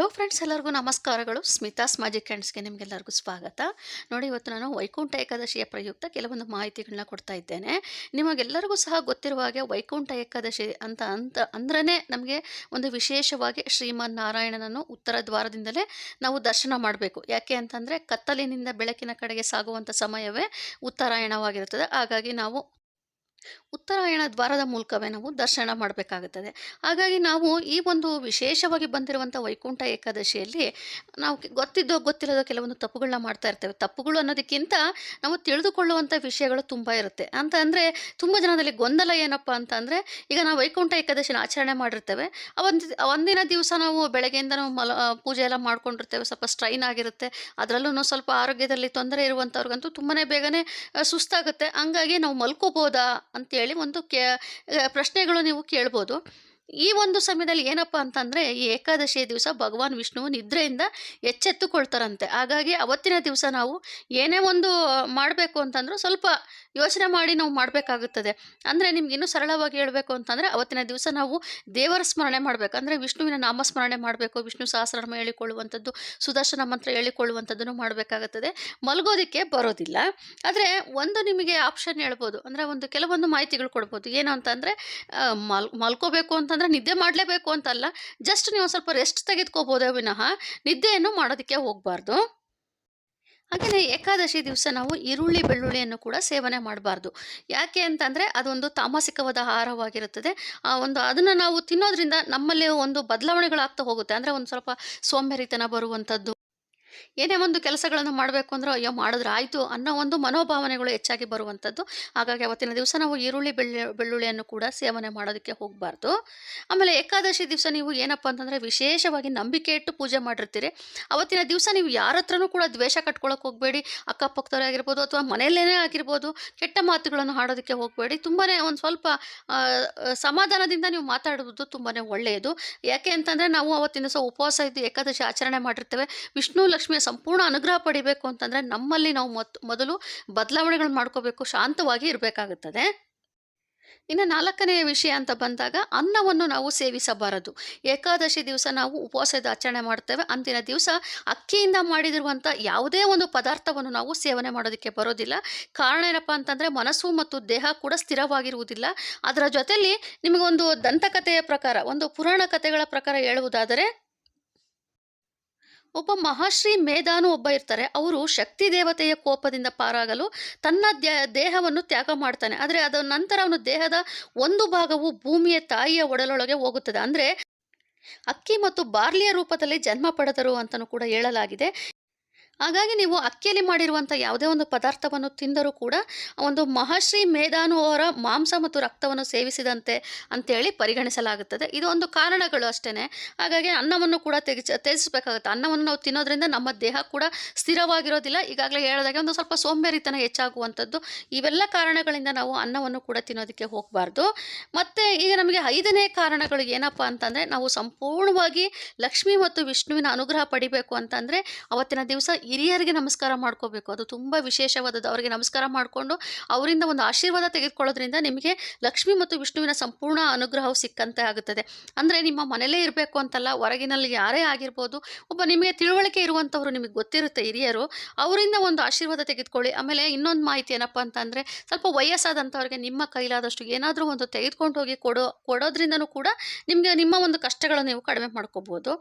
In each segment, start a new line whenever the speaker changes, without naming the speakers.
Hello friends, ಎಲ್ಲರಿಗೂ ನಮಸ್ಕಾರಗಳು. Smitha's magic ಹ್ಯಾಂಡ್ಸ್ಗೆ ನಿಮಗೆಲ್ಲರಿಗೂ ಸ್ವಾಗತ. ನೋಡಿ, ಇವತ್ತು ನಾನು ವೈಕುಂಠ ಏಕಾದಶಿಯ ಪ್ರಯುಕ್ತ ಕೆಲವೊಂದು ಮಾಹಿತಿಗಳನ್ನ ಕೊಡ್ತಾ ಇದ್ದೇನೆ. ನಿಮಗೆಲ್ಲರಿಗೂ ಸಹ ಗೊತ್ತಿರುವ ಹಾಗೆ ವೈಕುಂಠ ಏಕಾದಶಿ ಅಂತ ಅಂತ ಅಂದ್ರೇ ನಮಗೆ ಒಂದು ವಿಶೇಷವಾಗಿ ಶ್ರೀಮನ್ ನಾರಾಯಣನನ್ನು ಉತ್ತರ ದ್ವಾರದಿಂದಲೇ ನಾವು ದರ್ಶನ ಮಾಡಬೇಕು. ಯಾಕೆ ಅಂತಂದರೆ ಕತ್ತಲಿನಿಂದ ಬೆಳಕಿನ ಕಡೆಗೆ ಸಾಗುವಂಥ ಸಮಯವೇ ಉತ್ತರಾಯಣವಾಗಿರುತ್ತದೆ. ಹಾಗಾಗಿ ನಾವು ಉತ್ತರಾಯಣ ದ್ವಾರದ ಮೂಲಕವೇ ನಾವು ದರ್ಶನ ಮಾಡಬೇಕಾಗುತ್ತದೆ. ಹಾಗಾಗಿ ನಾವು ಈ ಒಂದು ವಿಶೇಷವಾಗಿ ಬಂದಿರುವಂಥ ವೈಕುಂಠ ಏಕಾದಶಿಯಲ್ಲಿ ನಾವು ಗೊತ್ತಿದ್ದೋ ಗೊತ್ತಿಲ್ಲದೋ ಕೆಲವೊಂದು ತಪ್ಪುಗಳನ್ನ ಮಾಡ್ತಾ ಇರ್ತೇವೆ. ತಪ್ಪುಗಳು ಅನ್ನೋದಕ್ಕಿಂತ ನಾವು ತಿಳಿದುಕೊಳ್ಳುವಂಥ ವಿಷಯಗಳು ತುಂಬ ಇರುತ್ತೆ. ಅಂತ ಅಂದರೆ ತುಂಬ ಜನದಲ್ಲಿ ಗೊಂದಲ ಏನಪ್ಪ ಅಂತ ಅಂದರೆ ಈಗ ನಾವು ವೈಕುಂಠ ಏಕಾದಶಿನ ಆಚರಣೆ ಮಾಡಿರ್ತೇವೆ. ಒಂದು ಒಂದಿನ ದಿವಸ ನಾವು ಬೆಳಗ್ಗೆಯಿಂದ ನಾವು ಮಲ ಪೂಜೆ ಎಲ್ಲ ಮಾಡ್ಕೊಂಡಿರ್ತೇವೆ. ಸ್ವಲ್ಪ ಸ್ಟ್ರೈನ್ ಆಗಿರುತ್ತೆ. ಅದರಲ್ಲೂ ಸ್ವಲ್ಪ ಆರೋಗ್ಯದಲ್ಲಿ ತೊಂದರೆ ಇರುವಂಥವ್ರಿಗಂತೂ ತುಂಬಾ ಬೇಗನೆ ಸುಸ್ತಾಗುತ್ತೆ. ಹಂಗಾಗಿ ನಾವು ಮಲ್ಕೋಬೋದಾ? ಅಂತೇಳಿ ಒಂದು ಕೇ ಪ್ರಶ್ನೆಗಳು ನೀವು ಕೇಳ್ಬೋದು. ಈ ಒಂದು ಸಮಯದಲ್ಲಿ ಏನಪ್ಪ ಅಂತಂದರೆ ಈ ಏಕಾದಶಿಯ ದಿವಸ ಭಗವಾನ್ ವಿಷ್ಣುವು ನಿದ್ರೆಯಿಂದ ಎಚ್ಚೆತ್ತುಕೊಳ್ತಾರಂತೆ. ಹಾಗಾಗಿ ಅವತ್ತಿನ ದಿವಸ ನಾವು ಏನೇ ಒಂದು ಮಾಡಬೇಕು ಅಂತಂದರೂ ಸ್ವಲ್ಪ ಯೋಚನೆ ಮಾಡಿ ನಾವು ಮಾಡಬೇಕಾಗುತ್ತದೆ. ಅಂದರೆ ನಿಮ್ಗೆ ಇನ್ನೂ ಸರಳವಾಗಿ ಹೇಳಬೇಕು ಅಂತಂದರೆ, ಅವತ್ತಿನ ದಿವಸ ನಾವು ದೇವರ ಸ್ಮರಣೆ ಮಾಡಬೇಕು. ಅಂದರೆ ವಿಷ್ಣುವಿನ ನಾಮಸ್ಮರಣೆ ಮಾಡಬೇಕು, ವಿಷ್ಣು ಸಹಸ್ರನಾಮ ಹೇಳಿಕೊಳ್ಳುವಂಥದ್ದು, ಸುದರ್ಶನ ಮಂತ್ರ ಹೇಳಿಕೊಳ್ಳುವಂಥದ್ದನ್ನು ಮಾಡಬೇಕಾಗುತ್ತದೆ. ಮಲಗೋದಕ್ಕೆ ಬರೋದಿಲ್ಲ. ಆದರೆ ಒಂದು ನಿಮಗೆ ಆಪ್ಷನ್ ಹೇಳ್ಬೋದು. ಅಂದರೆ ಒಂದು ಕೆಲವೊಂದು ಮಾಹಿತಿಗಳು ಕೊಡ್ಬೋದು. ಏನು ಅಂತಂದರೆ ಮಲ್, ಮಲ್ಕೋಬೇಕು ಅಂತಂದರೆ ನಿದ್ದೆ ಮಾಡಲೇಬೇಕು ಅಂತಲ್ಲ. ಜಸ್ಟ್ ನೀವು ಸ್ವಲ್ಪ ರೆಸ್ಟ್ ತೆಗೆದುಕೋಬೋದೇ ವಿನಃ ನಿದ್ದೆಯನ್ನು ಮಾಡೋದಕ್ಕೆ ಹೋಗಬಾರ್ದು. ಹಾಗೆಯೇ ಏಕಾದಶಿ ದಿವಸ ನಾವು ಈರುಳ್ಳಿ, ಬೆಳ್ಳುಳ್ಳಿಯನ್ನು ಕೂಡ ಸೇವನೆ ಮಾಡಬಾರ್ದು. ಯಾಕೆ ಅಂತಂದರೆ ಅದೊಂದು ತಾಮಸಿಕವಾದ ಆಹಾರವಾಗಿರುತ್ತದೆ. ಆ ಒಂದು ಅದನ್ನು ನಾವು ತಿನ್ನೋದ್ರಿಂದ ನಮ್ಮಲ್ಲಿ ಒಂದು ಬದಲಾವಣೆಗಳಾಗ್ತಾ ಹೋಗುತ್ತೆ. ಅಂದರೆ ಒಂದು ಸ್ವಲ್ಪ ಸೋಂಬೇರಿತನ ಬರುವಂಥದ್ದು. ಏನೇ ಒಂದು ಕೆಲಸಗಳನ್ನು ಮಾಡಬೇಕು ಅಂದ್ರೆ, ಅಯ್ಯೋ ಮಾಡಿದ್ರೆ ಆಯಿತು ಅನ್ನೋ ಒಂದು ಮನೋಭಾವನೆಗಳು ಹೆಚ್ಚಾಗಿ ಬರುವಂಥದ್ದು. ಹಾಗಾಗಿ ಅವತ್ತಿನ ದಿವಸ ನಾವು ಈರುಳ್ಳಿ ಬೆಳ್ಳಿ, ಬೆಳ್ಳುಳ್ಳಿಯನ್ನು ಕೂಡ ಸೇವನೆ ಮಾಡೋದಕ್ಕೆ ಹೋಗಬಾರ್ದು. ಆಮೇಲೆ ಏಕಾದಶಿ ದಿವಸ ನೀವು ಏನಪ್ಪ ಅಂತಂದರೆ ವಿಶೇಷವಾಗಿ ನಂಬಿಕೆ ಇಟ್ಟು ಪೂಜೆ ಮಾಡಿರ್ತೀರಿ. ಅವತ್ತಿನ ದಿವಸ ನೀವು ಯಾರ ಹತ್ರನೂ ಕೂಡ ದ್ವೇಷ ಕಟ್ಕೊಳ್ಳೋಕೆ ಹೋಗಬೇಡಿ. ಅಕ್ಕಪಕ್ಕದವರೇ ಆಗಿರ್ಬೋದು ಅಥವಾ ಮನೆಯಲ್ಲೇ ಆಗಿರ್ಬೋದು, ಕೆಟ್ಟ ಮಾತುಗಳನ್ನು ಹಾಡೋದಕ್ಕೆ ಹೋಗಬೇಡಿ. ತುಂಬಾ ಒಂದು ಸ್ವಲ್ಪ ಸಮಾಧಾನದಿಂದ ನೀವು ಮಾತಾಡುವುದು ತುಂಬಾ ಒಳ್ಳೆಯದು. ಯಾಕೆ ಅಂತಂದರೆ ನಾವು ಅವತ್ತಿನ ದಿವಸ ಉಪವಾಸ ಇದ್ದು ಏಕಾದಶಿ ಆಚರಣೆ ಮಾಡಿರ್ತೇವೆ. ವಿಷ್ಣು ಲಕ್ಷ್ಮಿಯ ಸಂಪೂರ್ಣ ಅನುಗ್ರಹ ಪಡಿಬೇಕು ಅಂತಂದರೆ ನಮ್ಮಲ್ಲಿ ನಾವು ಮೊದಲು ಬದಲಾವಣೆಗಳನ್ನು ಮಾಡ್ಕೋಬೇಕು, ಶಾಂತವಾಗಿ ಇರಬೇಕಾಗುತ್ತದೆ. ಇನ್ನು ನಾಲ್ಕನೆಯ ವಿಷಯ ಅಂತ ಬಂದಾಗ ಅನ್ನವನ್ನು ನಾವು ಸೇವಿಸಬಾರದು. ಏಕಾದಶಿ ದಿವಸ ನಾವು ಉಪವಾಸದ ಆಚರಣೆ ಮಾಡ್ತೇವೆ. ಅಂದಿನ ದಿವಸ ಅಕ್ಕಿಯಿಂದ ಮಾಡಿದಿರುವಂಥ ಯಾವುದೇ ಒಂದು ಪದಾರ್ಥವನ್ನು ನಾವು ಸೇವನೆ ಮಾಡೋದಕ್ಕೆ ಬರೋದಿಲ್ಲ. ಕಾರಣ ಏನಪ್ಪ ಅಂತಂದರೆ ಮನಸ್ಸು ಮತ್ತು ದೇಹ ಕೂಡ ಸ್ಥಿರವಾಗಿರುವುದಿಲ್ಲ. ಅದರ ಜೊತೆಯಲ್ಲಿ ನಿಮಗೊಂದು ದಂತಕಥೆಯ ಪ್ರಕಾರ, ಒಂದು ಪುರಾಣ ಕಥೆಗಳ ಪ್ರಕಾರ ಹೇಳುವುದಾದರೆ ಒಬ್ಬ ಮಹಾಶ್ರೀ ಮೇಧಾನು ಒಬ್ಬ ಇರ್ತಾರೆ. ಅವರು ಶಕ್ತಿ ದೇವತೆಯ ಕೋಪದಿಂದ ಪಾರಾಗಲು ತನ್ನ ದೇಹವನ್ನು ತ್ಯಾಗ ಮಾಡ್ತಾನೆ. ಆದರೆ ಅದರ ನಂತರ ಅವನು ದೇಹದ ಒಂದು ಭಾಗವು ಭೂಮಿಯ ತಾಯಿಯ ಒಡಲೊಳಗೆ ಹೋಗುತ್ತದೆ. ಅಂದರೆ ಅಕ್ಕಿ ಮತ್ತು ಬಾರ್ಲಿಯ ರೂಪದಲ್ಲಿ ಜನ್ಮ ಪಡೆದರು ಅಂತಲೂ ಕೂಡ ಹೇಳಲಾಗಿದೆ. ಹಾಗಾಗಿ ನೀವು ಅಕ್ಕಿಯಲ್ಲಿ ಮಾಡಿರುವಂಥ ಯಾವುದೇ ಒಂದು ಪದಾರ್ಥವನ್ನು ತಿಂದರೂ ಕೂಡ ಒಂದು ಮಹಾಶ್ರೀ ಮೇಧಾನು ಅವರ ಮಾಂಸ ಮತ್ತು ರಕ್ತವನ್ನು ಸೇವಿಸಿದಂತೆ ಅಂತೇಳಿ ಪರಿಗಣಿಸಲಾಗುತ್ತದೆ. ಇದು ಒಂದು ಕಾರಣಗಳು ಅಷ್ಟೇ ಹಾಗಾಗಿ ಅನ್ನವನ್ನು ಕೂಡ ತೆಗಿಸ ತ್ಯಜಿಸಬೇಕಾಗುತ್ತೆ ಅನ್ನವನ್ನು ನಾವು ತಿನ್ನೋದ್ರಿಂದ ನಮ್ಮ ದೇಹ ಕೂಡ ಸ್ಥಿರವಾಗಿರೋದಿಲ್ಲ. ಈಗಾಗಲೇ ಹೇಳಿದಾಗೆ ಒಂದು ಸ್ವಲ್ಪ ಸೋಂಬೇರಿತನ ಹೆಚ್ಚಾಗುವಂಥದ್ದು. ಇವೆಲ್ಲ ಕಾರಣಗಳಿಂದ ನಾವು ಅನ್ನವನ್ನು ಕೂಡ ತಿನ್ನೋದಕ್ಕೆ ಹೋಗಬಾರ್ದು. ಮತ್ತು ಈಗ ನಮಗೆ ಐದನೇ ಕಾರಣಗಳು ಏನಪ್ಪ ಅಂತಂದರೆ ನಾವು ಸಂಪೂರ್ಣವಾಗಿ ಲಕ್ಷ್ಮಿ ಮತ್ತು ವಿಷ್ಣುವಿನ ಅನುಗ್ರಹ ಪಡಿಬೇಕು ಅಂತಂದರೆ ಅವತ್ತಿನ ದಿವಸ ಹಿರಿಯರಿಗೆ ನಮಸ್ಕಾರ ಮಾಡ್ಕೋಬೇಕು. ಅದು ತುಂಬ ವಿಶೇಷವಾದದ್ದು. ಅವರಿಗೆ ನಮಸ್ಕಾರ ಮಾಡಿಕೊಂಡು ಅವರಿಂದ ಒಂದು ಆಶೀರ್ವಾದ ತೆಗೆದುಕೊಳ್ಳೋದ್ರಿಂದ ನಿಮಗೆ ಲಕ್ಷ್ಮಿ ಮತ್ತು ವಿಷ್ಣುವಿನ ಸಂಪೂರ್ಣ ಅನುಗ್ರಹವು ಸಿಕ್ಕಂತೆ ಆಗುತ್ತದೆ. ಅಂದರೆ ನಿಮ್ಮ ಮನೆಯಲ್ಲೇ ಇರಬೇಕು ಅಂತಲ್ಲ, ಹೊರಗಿನಲ್ಲಿ ಯಾರೇ ಆಗಿರ್ಬೋದು, ಒಬ್ಬ ನಿಮಗೆ ತಿಳುವಳಿಕೆ ಇರುವಂಥವ್ರು ನಿಮಗೆ ಗೊತ್ತಿರುತ್ತೆ ಹಿರಿಯರು. ಅವರಿಂದ ಒಂದು ಆಶೀರ್ವಾದ ತೆಗೆದುಕೊಳ್ಳಿ. ಆಮೇಲೆ ಇನ್ನೊಂದು ಮಾಹಿತಿ ಏನಪ್ಪ ಅಂತಂದರೆ, ಸ್ವಲ್ಪ ವಯಸ್ಸಾದಂಥವ್ರಿಗೆ ನಿಮ್ಮ ಕೈಲಾದಷ್ಟು ಏನಾದರೂ ಒಂದು ತೆಗೆದುಕೊಂಡು ಹೋಗಿ ಕೊಡೋ, ಕೊಡೋದ್ರಿಂದನೂ ಕೂಡ ನಿಮಗೆ ನಿಮ್ಮ ಒಂದು ಕಷ್ಟಗಳನ್ನು ನೀವು ಕಡಿಮೆ ಮಾಡ್ಕೋಬೋದು.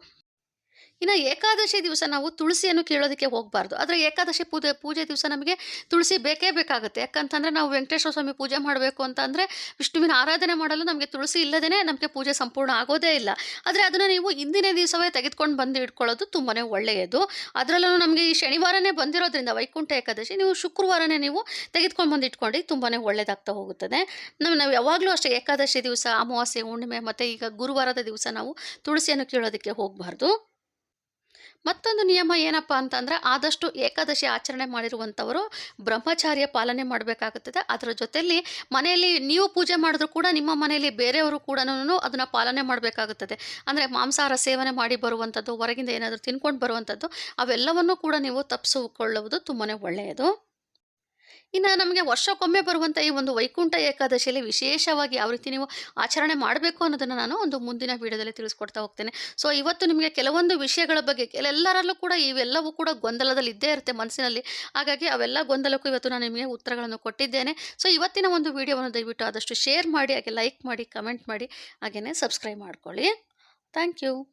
ಇನ್ನು ಏಕಾದಶಿ ದಿವಸ ನಾವು ತುಳಸಿಯನ್ನು ಕೀಳೋದಕ್ಕೆ ಹೋಗಬಾರ್ದು. ಆದರೆ ಏಕಾದಶಿ ಪೂಜೆ ಪೂಜೆ ದಿವಸ ನಮಗೆ ತುಳಸಿ ಬೇಕೇ ಬೇಕಾಗುತ್ತೆ. ಯಾಕಂತಂದರೆ ನಾವು ವೆಂಕಟೇಶ್ವರ ಸ್ವಾಮಿ ಪೂಜೆ ಮಾಡಬೇಕು ಅಂತಂದರೆ ವಿಷ್ಣುವಿನ ಆರಾಧನೆ ಮಾಡಲು ನಮಗೆ ತುಳಸಿ ಇಲ್ಲದೇ ನಮಗೆ ಪೂಜೆ ಸಂಪೂರ್ಣ ಆಗೋದೇ ಇಲ್ಲ. ಆದರೆ ಅದನ್ನು ನೀವು ಇಂದಿನ ದಿವಸವೇ ತೆಗೆದುಕೊಂಡು ಬಂದು ಇಟ್ಕೊಳ್ಳೋದು ತುಂಬಾ ಒಳ್ಳೆಯದು. ಅದರಲ್ಲೂ ನಮಗೆ ಈ ಶನಿವಾರನೇ ಬಂದಿರೋದ್ರಿಂದ ವೈಕುಂಠ ಏಕಾದಶಿ ನೀವು ಶುಕ್ರವಾರನೇ ನೀವು ತೆಗೆದುಕೊಂಡು ಬಂದು ಇಟ್ಕೊಂಡು ತುಂಬಾ ಒಳ್ಳೆಯದಾಗ್ತಾ ಹೋಗುತ್ತದೆ. ನಮ್ಮ ನಾವು ಯಾವಾಗಲೂ ಅಷ್ಟೇ ಏಕಾದಶಿ ದಿವಸ, ಅಮಾವಾಸ್ಯೆ, ಹುಣ್ಣಿಮೆ ಮತ್ತು ಈಗ ಗುರುವಾರದ ದಿವಸ ನಾವು ತುಳಸಿಯನ್ನು ಕೀಳೋದಕ್ಕೆ ಹೋಗಬಾರ್ದು. ಮತ್ತೊಂದು ನಿಯಮ ಏನಪ್ಪ ಅಂತಂದರೆ ಆದಷ್ಟು ಏಕಾದಶಿ ಆಚರಣೆ ಮಾಡಿರುವಂಥವರು ಬ್ರಹ್ಮಚಾರ್ಯ ಪಾಲನೆ ಮಾಡಬೇಕಾಗುತ್ತದೆ. ಅದರ ಜೊತೆಯಲ್ಲಿ ಮನೆಯಲ್ಲಿ ನೀವು ಪೂಜೆ ಮಾಡಿದ್ರು ಕೂಡ ನಿಮ್ಮ ಮನೆಯಲ್ಲಿ ಬೇರೆಯವರು ಕೂಡ ಅದನ್ನು ಪಾಲನೆ ಮಾಡಬೇಕಾಗುತ್ತದೆ. ಅಂದರೆ ಮಾಂಸಾಹಾರ ಸೇವನೆ ಮಾಡಿ ಬರುವಂಥದ್ದು, ಹೊರಗಿಂದ ಏನಾದರೂ ತಿನ್ಕೊಂಡು ಬರುವಂಥದ್ದು, ಅವೆಲ್ಲವನ್ನೂ ಕೂಡ ನೀವು ತಪ್ಪಿಸಿಕೊಳ್ಳುವುದು ತುಂಬಾ ಒಳ್ಳೆಯದು. ಇನ್ನು ನಮಗೆ ವರ್ಷಕ್ಕೊಮ್ಮೆ ಬರುವಂಥ ಈ ಒಂದು ವೈಕುಂಠ ಏಕಾದಶಿಯಲ್ಲಿ ವಿಶೇಷವಾಗಿ ಯಾವ ರೀತಿ ನೀವು ಆಚರಣೆ ಮಾಡಬೇಕು ಅನ್ನೋದನ್ನು ನಾನು ಒಂದು ಮುಂದಿನ ವಿಡಿಯೋದಲ್ಲಿ ತಿಳಿಸ್ಕೊಡ್ತಾ ಹೋಗ್ತೇನೆ. ಸೊ ಇವತ್ತು ನಿಮಗೆ ಕೆಲವೊಂದು ವಿಷಯಗಳ ಬಗ್ಗೆ ಎಲ್ಲರಲ್ಲೂ ಕೂಡ ಇವೆಲ್ಲವೂ ಕೂಡ ಗೊಂದಲದಲ್ಲಿ ಇದ್ದೇ ಇರುತ್ತೆ ಮನಸ್ಸಿನಲ್ಲಿ. ಹಾಗಾಗಿ ಅವೆಲ್ಲ ಗೊಂದಲಕ್ಕೂ ಇವತ್ತು ನಾನು ನಿಮಗೆ ಉತ್ತರಗಳನ್ನು ಕೊಟ್ಟಿದ್ದೇನೆ. ಸೊ ಇವತ್ತಿನ ಒಂದು ವಿಡಿಯೋವನ್ನು ದಯವಿಟ್ಟು ಆದಷ್ಟು ಶೇರ್ ಮಾಡಿ, ಹಾಗೆ ಲೈಕ್ ಮಾಡಿ ಕಮೆಂಟ್ ಮಾಡಿ ಹಾಗೆಯೇ ಸಬ್ಸ್ಕ್ರೈಬ್ ಮಾಡ್ಕೊಳ್ಳಿ. Thank you